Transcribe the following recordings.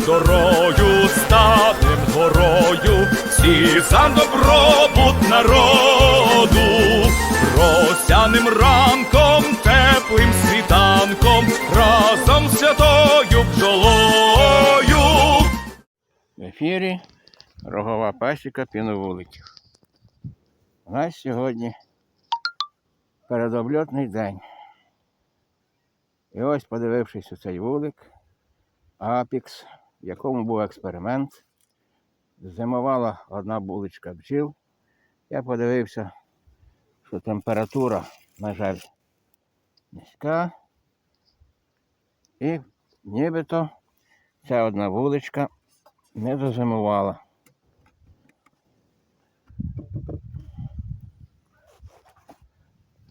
зорою, станем горою, всі за добробут народу, росяним ранком, теплим світанком, разом з святою бджолою. В ефірі рогова пасіка піновуликів. У нас сьогодні передобльотний день. І ось, подивившись у цей вулик, апікс, в якому був експеримент, зимувала одна булочка бджіл. Я подивився, що температура, на жаль, низька. І нібито ця одна вуличка не дозимувала.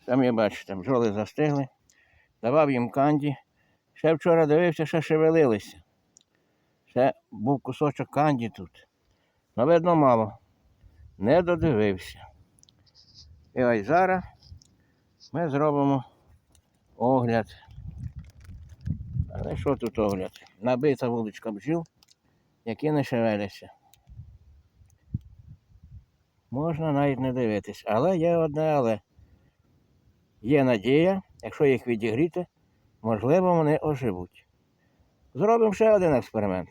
Самі бачите, бджоли застигли, давав їм канді. Ще вчора дивився, ще шевелилися. Ще був кусочок канді тут. Но видно мало. Не додивився. І ось зараз ми зробимо огляд. Але що тут огляд? Набита вуличка бджіл які не шевеляться. Можна навіть не дивитись. Але є одне але. Є надія, якщо їх відігріти, можливо, вони оживуть. Зробимо ще один експеримент.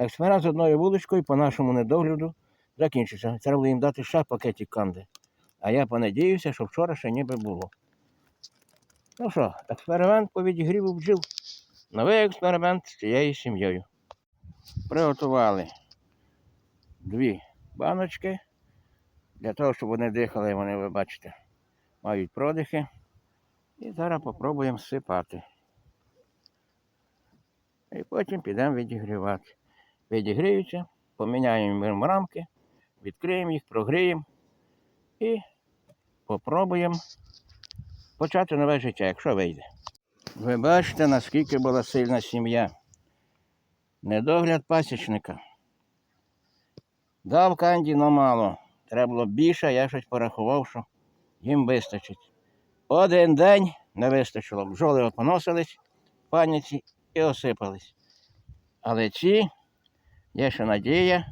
Експеримент з одною вуличкою по нашому недогляду закінчиться. Треба було їм дати ще пакетик канди. А я понадіюся, що вчора ще ніби було. Ну що, експеримент по відігріву бджіл. Новий експеримент з цією сім'єю приготували дві баночки. Для того, щоб вони дихали, вони, ви бачите, мають продихи. І зараз попробуємо сипати. І потім підемо відігрівати. Відігріються, поміняємо їм рамки, відкриємо їх, прогріємо і попробуємо почати нове життя, якщо вийде. Ви бачите, наскільки була сильна сім'я. Недогляд пасічника. Дав канді, но мало. Треба було більше, я щось порахував, що їм вистачить. Один день не вистачило. Бджоли опоносились в паніці і осипались. Але ці, є ще надія,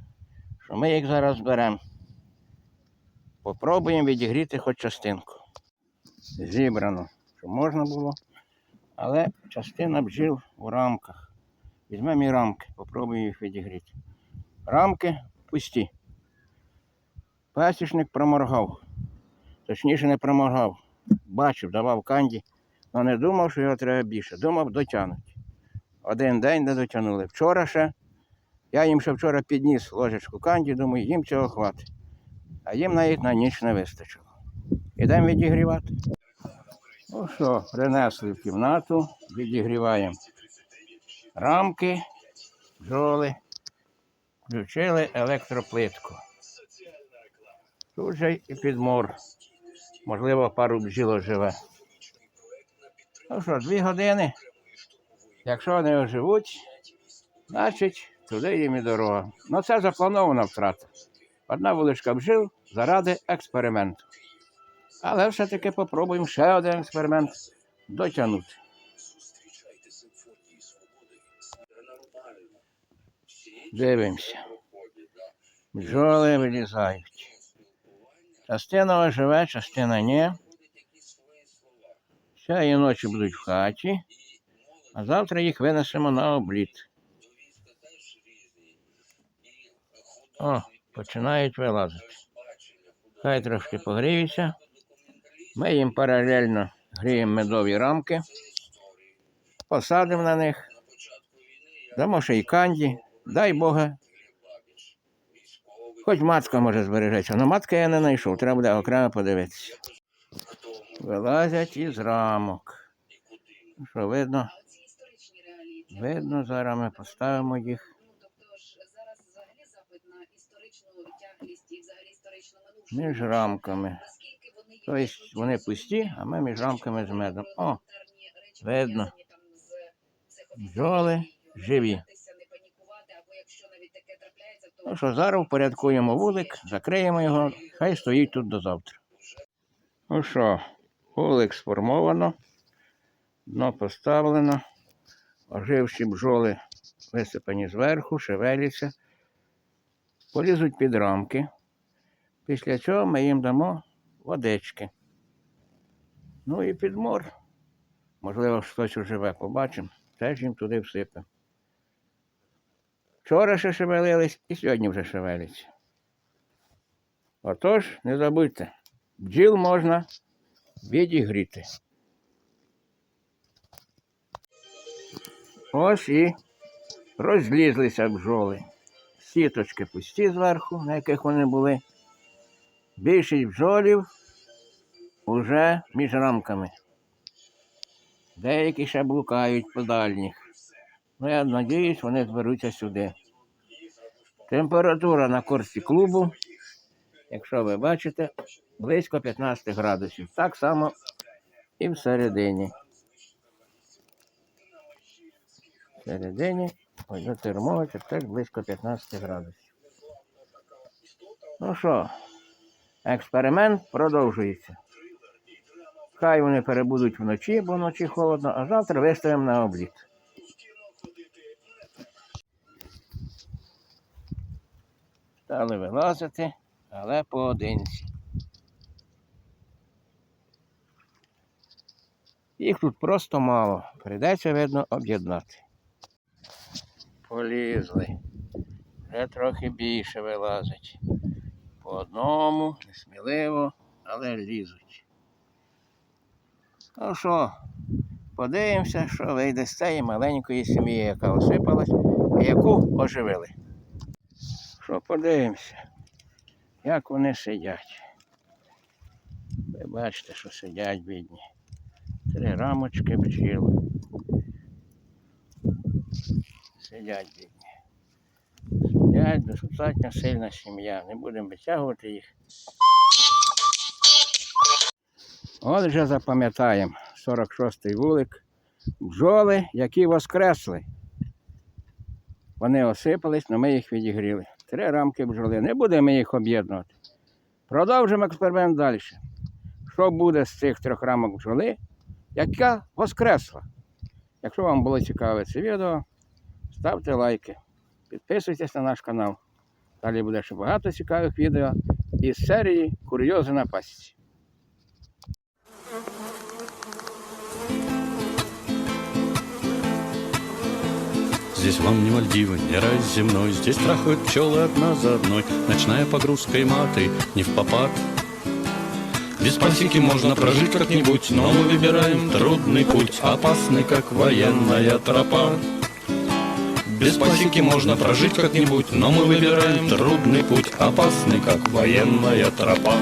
що ми їх зараз зберемо. Попробуємо відігріти хоч частинку. Зібрано, що можна було, але частина бджіл у рамках. Візьмемо і рамки, попробуємо їх відігріти. Рамки пусті. Пасічник проморгав. Точніше не проморгав. Бачив, давав канді, але не думав, що його треба більше. Думав, дотягнуть. Один день не дотягнули. Вчора ще, я їм ще вчора підніс ложечку канді, думаю, їм цього хватить. А їм навіть на ніч не вистачило. Ідемо відігрівати. Ну що, принесли в кімнату, відігріваємо рамки, бджоли, включили електроплитку. Тут же і підмор. Можливо, пару бджілок живе. Ну що, дві години. Якщо вони оживуть, значить туди їм і дорога. Ну це запланована втрата. Одна вуличка бджіл заради експерименту. Але все-таки попробуємо ще один експеримент дотягнути. Дивимося. Бджоли вилізають. Частина оживе, частина ні. Сьогодні ночі будуть в хаті, а завтра їх винесемо на обліт. О, починають вилазити. Хай трошки погріються. Ми їм паралельно гріємо медові рамки, посадимо на них, дамо ще й канді, дай Бога. Хоч матка може збережеться, але матка я не знайшов, треба буде окремо подивитися. Вилазять із рамок. Що видно? Видно, зараз ми поставимо їх. Історичну тяглість і взагалі історичну минувшину. Між рамками. Тобто вони пусті, а ми між рамками з медом. О, видно. Бджоли живі. Ну що, зараз впорядкуємо вулик, закриємо його, хай стоїть тут до завтра. Ну що, вулик сформовано, дно поставлено, оживші бджоли висипані зверху, шевеляться, полізуть під рамки. Після цього ми їм дамо водички. Ну і підмор. Можливо, хтось живе, побачимо, теж їм туди всипемо. Вчора ще шевелились і сьогодні вже шевеляться. Отож, не забудьте, бджіл можна відігріти. Ось і розлізлися бджоли. Сіточки пусті зверху, на яких вони були. Більшість бджолів уже між рамками. Деякі ще блукають по дальніх. Ну, я надіюсь, вони зберуться сюди. Температура на корці клубу, якщо ви бачите, близько 15 градусів. Так само і всередині. Всередині, на термометр теж близько 15 градусів. Ну що, експеримент продовжується. Хай вони перебудуть вночі, бо вночі холодно, а завтра виставимо на обліт. Стали вилазити, але поодинці. Їх тут просто мало. Прийдеться, видно, об'єднати. Полізли. Вже трохи більше вилазить. По одному, несміливо, але лізуть. Ну що, подивимося, що вийде з цієї маленької сім'ї, яка осипалась і яку оживили. Що подивимося, як вони сидять. Ви бачите, що сидять бідні. Три рамочки бджіл. Сидять бідні. Сидять, достатньо сильна сім'я. Не будемо витягувати їх. От вже запам'ятаємо 46-й вулик. Бджоли, які воскресли. Вони осипались, але ми їх відігріли. Три рамки бджоли. Не будемо їх об'єднувати. Продовжимо експеримент далі. Що буде з цих трьох рамок бджоли, яка воскресла? Якщо вам було цікаве це відео, ставте лайки, підписуйтесь на наш канал. Далі буде ще багато цікавих відео із серії Курйози на пасіці. Здесь вам не Мальдивы, не рай земной Здесь трахают пчелы одна за одной Ночная погрузка и маты не в попад Без пасеки можно прожить как-нибудь Но мы выбираем трудный путь Опасный, как военная тропа без пасеки можно прожить как-нибудь, но мы выбираем трудный путь, опасный, как военная тропа.